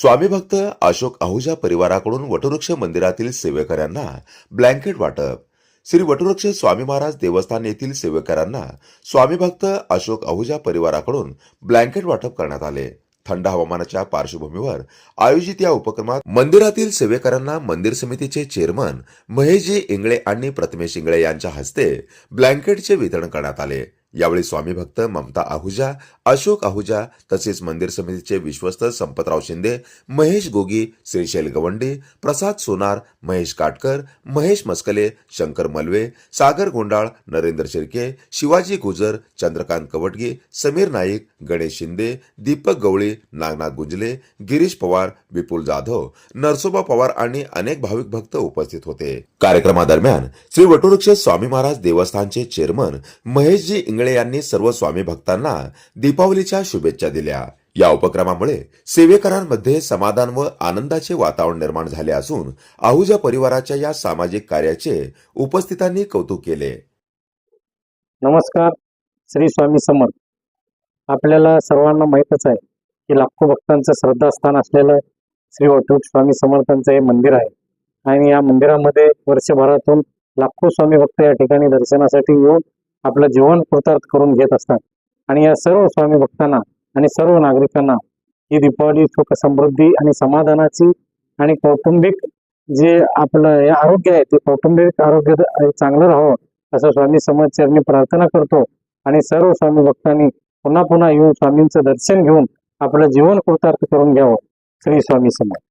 स्वामी भक्त अशोक आहुजा परिवाराकडून वटवृक्ष मंदिरातील सेवेकऱ्यांना ब्लँकेट वाटप. श्री वटवृक्ष स्वामी महाराज देवस्थान येथील सेवेकऱ्यांना स्वामी भक्त अशोक आहुजा परिवाराकडून ब्लँकेट वाटप करण्यात आले. थंड हवामानाच्या पार्श्वभूमीवर आयोजित या उपक्रमात मंदिरातील सेवेकरांना मंदिर समितीचे चेअरमन महेशजी इंगळे आणि प्रथमेश इंगळे यांच्या हस्ते ब्लँकेटचे वितरण करण्यात आले. यावेळी स्वामी भक्त ममता आहुजा अशोक आहुजा तसेच मंदिर समितीचे विश्वस्त संपतराव शिंदे महेश गोगी श्रीशैल गवंडी प्रसाद सोनार महेश काटकर महेश मस्कले शंकर मलवे सागर गोंडाळ नरेंद्र शिर्के शिवाजी गुजर चंद्रकांत कवटगे समीर नाईक गणेश शिंदे दीपक गवळी नागनाथ गुंजले गिरीश पवार विपुल जाधव नरसोबा पवार आणि अनेक भाविक भक्त उपस्थित होते. कार्यक्रमादरम्यान श्री वटवृक्ष स्वामी महाराज देवस्थानचे चेअरमन महेशजी इंगळे यांनी सर्व स्वामी भक्तांना दीपावलीच्या शुभेच्छा दिल्या. या उपक्रमामुळे सेवेकरांमध्ये समाधान व आनंदाचे वातावरण निर्माण झाले असून आहुजा परिवाराच्या या सामाजिक कार्याचे उपस्थितांनी कौतुक केले. नमस्कार श्री स्वामी समर्थ. आपल्याला सर्वांना माहीतच आहे की लाखो भक्तांचं श्रद्धास्थान असलेलं श्री वटवृक्ष स्वामी समर्थांचं हे मंदिर आहे. आणि या मंदिरामध्ये वर्षभरातून लाखो स्वामी भक्त या ठिकाणी दर्शनासाठी येऊन आपलं जीवन कृतार्थ करून घेत असतात. आणि या सर्व स्वामी भक्तांना आणि सर्व नागरिकांना ही दीपावली सुख समृद्धी आणि समाधानाची आणि कौटुंबिक जे आपलं हे आरोग्य आहे ते कौटुंबिक आरोग्य चांगलं राहावं असं स्वामी समाजचरणी प्रार्थना करतो. आणि सर्व स्वामी भक्तांनी पुन्हा पुन्हा येऊन स्वामींचं दर्शन घेऊन आपलं जीवन कृतार्थ करून घ्यावं. श्री स्वामी समाज